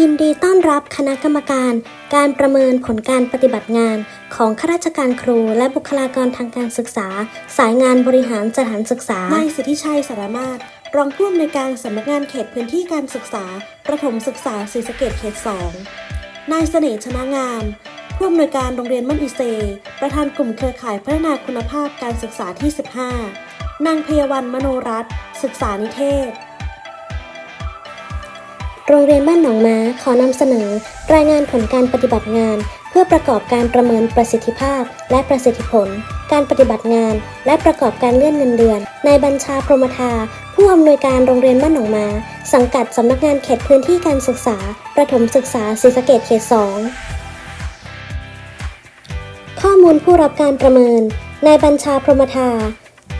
ยินดีต้อนรับคณะกรรมการ การประเมินผลการปฏิบัติงาน ของข้าราชการครูและบุคลากรทางการศึกษา สายงานบริหารสถานศึกษานายสิทธิชัยสารมาศรองผู้อำนวยการสำนักงานเขตพื้นที่การศึกษา ประถมศึกษาศรีสะเกดเขต 2 นายเสน่ห์ชนะงาม ผู้อำนวยการโรงเรียนมั่นอิเซ ประธานกลุ่มเครือข่ายพัฒนาคุณภาพการศึกษาที่ 15 นางพยาวันมโนรัตนศึกษานิเทศ โรงเรียนบ้านหนองม้าขอนำเสนอ รายงานผลการปฏิบัติงาน เพื่อประกอบการประเมินประสิทธิภาพ และประสิทธิผล การปฏิบัติงาน และประกอบการเลื่อนเงินเดือนนายบัญชาพรหมทา ผู้อำนวยการโรงเรียนบ้านหนองม้าสังกัดสำนักงานเขตพื้นที่การศึกษา ประถมศึกษาศรีสะเกดเขต2ข้อมูลผู้รับการประเมินนายบัญชาพรหมทา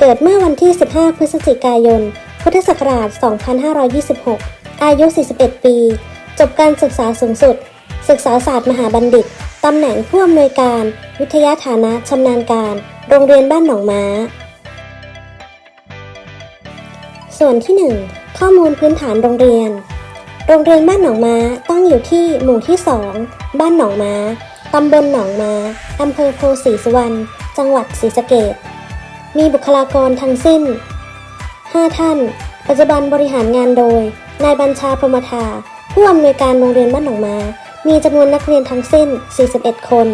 เกิดเมื่อวันที่ 15 พฤศจิกายน พุทธศักราช 2526 อายุ 41 ปี จบการศึกษาสูงสุด ศึกษาศาสตร์มหาบัณฑิต ตำแหน่งผู้อำนวยการ วิทยาฐานะชำนาญการ โรงเรียนบ้านหนองม้า ส่วนที่ 1 ข้อมูลพื้นฐานโรงเรียน โรงเรียนบ้านหนองม้าตั้งอยู่ที่หมู่ที่ 2 บ้านหนองม้า ตำบลหนองม้าอำเภอโพธิ์ศรีสุวรรณ จังหวัดศรีสะเกษมีบุคลากรทั้งสิ้น 5 ท่าน ปัจจุบันบริหารงานโดย นายบัญชาพรหมทาผู้อำนวยการโรงเรียนบ้านหนองมา มีจำนวนนักเรียนทั้งสิ้น 41 คน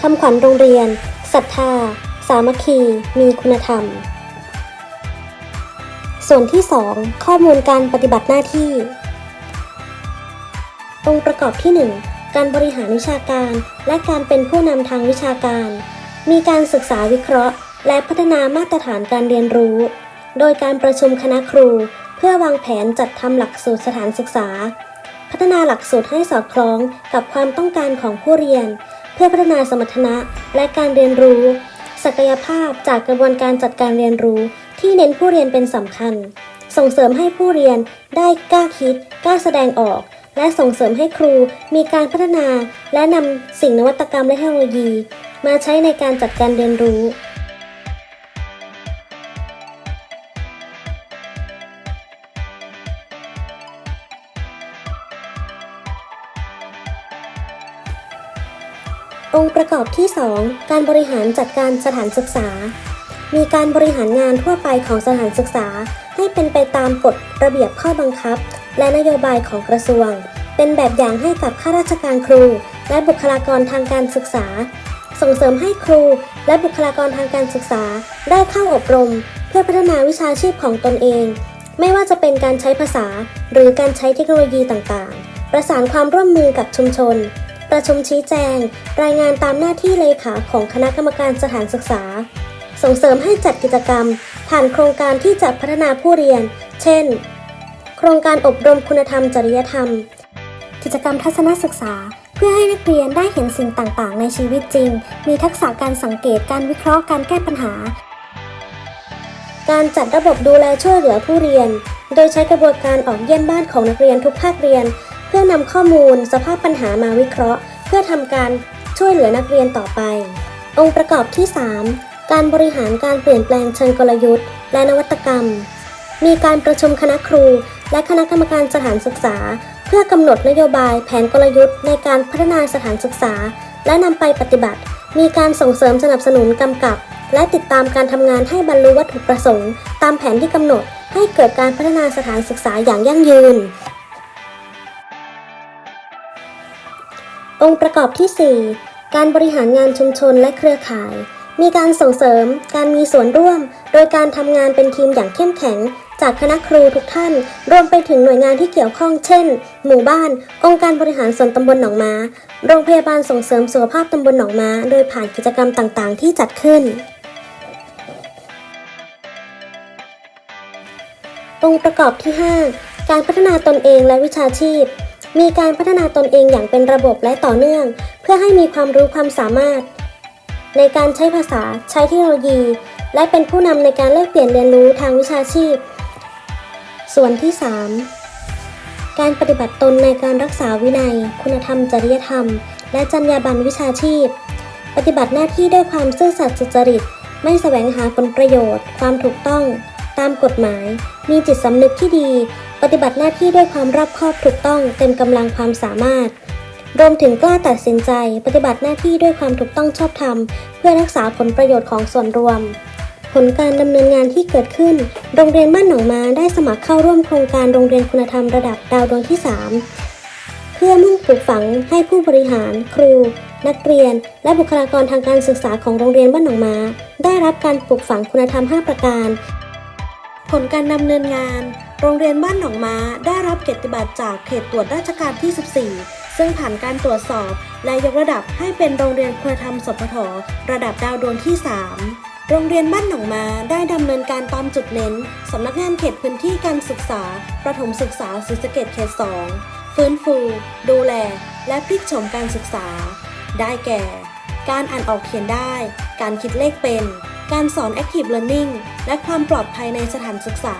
คำขวัญโรงเรียนศรัทธา สามัคคี มีคุณธรรม ส่วนที่ 2 ข้อมูลการปฏิบัติหน้าที่ องค์ประกอบที่ 1 การบริหารวิชาการ และการเป็นผู้นำทางวิชาการ มีการศึกษาวิเคราะห์ และพัฒนามาตรฐานการเรียนรู้ โดยการประชุมคณะครู พื่อวางแผนจัดทำหลักสูตรสถานศึกษา พัฒนาหลักสูตรให้สอดคล้องกับความต้องการของผู้เรียน เพื่อพัฒนาสมรรถนะและการเรียนรู้ ศักยภาพจากกระบวนการจัดการเรียนรู้ ที่เน้นผู้เรียนเป็นสำคัญ ส่งเสริมให้ผู้เรียนได้กล้าคิดกล้าแสดงออก และส่งเสริมให้ครูมีการพัฒนา และนำสิ่งนวัตกรรมและเทคโนโลยี มาใช้ในการจัดการเรียนรู้ องค์ประกอบที่ 2 การบริหารจัดการสถานศึกษา มีการบริหารงานทั่วไปของสถานศึกษา ให้เป็นไปตามกฎระเบียบข้อบังคับ และนโยบายของกระทรวง เป็นแบบอย่างให้กับข้าราชการครู และบุคลากรทางการศึกษา ส่งเสริมให้ครู และบุคลากรทางการศึกษา ได้เข้าอบรม เพื่อพัฒนาวิชาชีพของตนเอง ไม่ว่าจะเป็นการใช้ภาษา หรือการใช้เทคโนโลยีต่างๆ ประสานความร่วมมือกับชุมชน ประชุมชี้แจง รายงานตามหน้าที่เลขาของคณะกรรมการสถานศึกษา ส่งเสริมให้จัดกิจกรรม ผ่านโครงการที่จะพัฒนาผู้เรียน เช่น โครงการอบรมคุณธรรมจริยธรรม กิจกรรมทัศนศึกษา เพื่อให้นักเรียนได้เห็นสิ่งต่างๆ ในชีวิตจริง มีทักษะการสังเกตการวิเคราะห์การแก้ปัญหา การจัดระบบดูแลช่วยเหลือผู้เรียน โดยใช้กระบวนการออกเยี่ยมบ้านของนักเรียนทุกภาคเรียน พื่อนำข้อมูลสภาพปัญหามาวิเคราะห์ เพื่อทำการช่วยเหลือนักเรียนต่อไป องค์ประกอบที่ 3 การบริหารการเปลี่ยนแปลงเชิงกลยุทธ์ และนวัตกรรม มีการประชุมคณะครู และคณะกรรมการสถานศึกษา เพื่อกำหนดนโยบายแผนกลยุทธ์ในการพัฒนาสถานศึกษา และนำไปปฏิบัติ มีการส่งเสริมสนับสนุนกำกับ และติดตามการทำงานให้บรรลุวัตถุประสงค์ ตามแผนที่กำหนดให้เกิดการพัฒนาสถานศึกษาอย่างยั่งยืน องค์ประกอบที่ 4 การบริหารงานชุมชนและเครือข่าย มีการส่งเสริม การมีส่วนร่วม โดยการทำงานเป็นทีมอย่างเข้มแข็ง จากคณะครูทุกท่าน รวมไปถึงหน่วยงานที่เกี่ยวข้องเช่น หมู่บ้าน องค์การบริหารส่วนตำบลหนองม้าโรงพยาบาลส่งเสริมสุขภาพตำบลหนองม้าโดยผ่านกิจกรรมต่างๆ ที่จัดขึ้น องค์ประกอบที่ 5 การพัฒนาตนเองและวิชาชีพ มีการพัฒนาตนเองอย่างเป็นระบบและต่อเนื่อง เพื่อให้มีความรู้ความสามารถ ในการใช้ภาษาใช้เทคโนโลยี และเป็นผู้นำในการแลกเปลี่ยนเรียนรู้ทางวิชาชีพ ส่วนที่ 3 การปฏิบัติตนในการรักษาวินัย คุณธรรม จริยธรรม และจรรยาบรรณวิชาชีพ ปฏิบัติหน้าที่ด้วยความซื่อสัตย์สุจริต ไม่แสวงหาผลประโยชน์ ความถูกต้อง ตามกฎหมาย มีจิตสำนึกที่ดี ปฏิบัติหน้าที่ด้วยความรอบคอบถูกต้องเต็มกำลังความสามารถ รวมถึงกล้าตัดสินใจ ปฏิบัติหน้าที่ด้วยความถูกต้องชอบธรรม เพื่อรักษาผลประโยชน์ของส่วนรวม ผลการดำเนินงานที่เกิดขึ้น โรงเรียนบ้านหนองมาได้สมัครเข้าร่วมโครงการโรงเรียนคุณธรรมระดับดาวดวงที่ 3 เพื่อมุ่งปลูกฝังให้ผู้บริหาร ครูนักเรียนและบุคลากรทางการศึกษาของโรงเรียนบ้านหนองมา ได้รับการปลูกฝังคุณธรรม 5 ประการ ผลการดำเนินงาน โรงเรียนบ้านหนองม้าได้รับเกียรติบัตรจากเขตตรวจราชการที่ 14 ซึ่งผ่านการตรวจสอบ และยกระดับให้เป็นโรงเรียนคุณธรรมสพทระดับดาวดวงที่ 3 โรงเรียนบ้านหนองม้าได้ดำเนินการตามจุดเน้นสำนักงานเขตพื้นที่การศึกษา ประถมศึกษาศรีสะเกษเขต 2 ฟื้นฟู ดูแล และพลิกโฉมการศึกษา ได้แก่ การอ่านออกเขียนได้ การคิดเลขเป็น การสอน Active Learning และความปลอดภัยในสถานศึกษา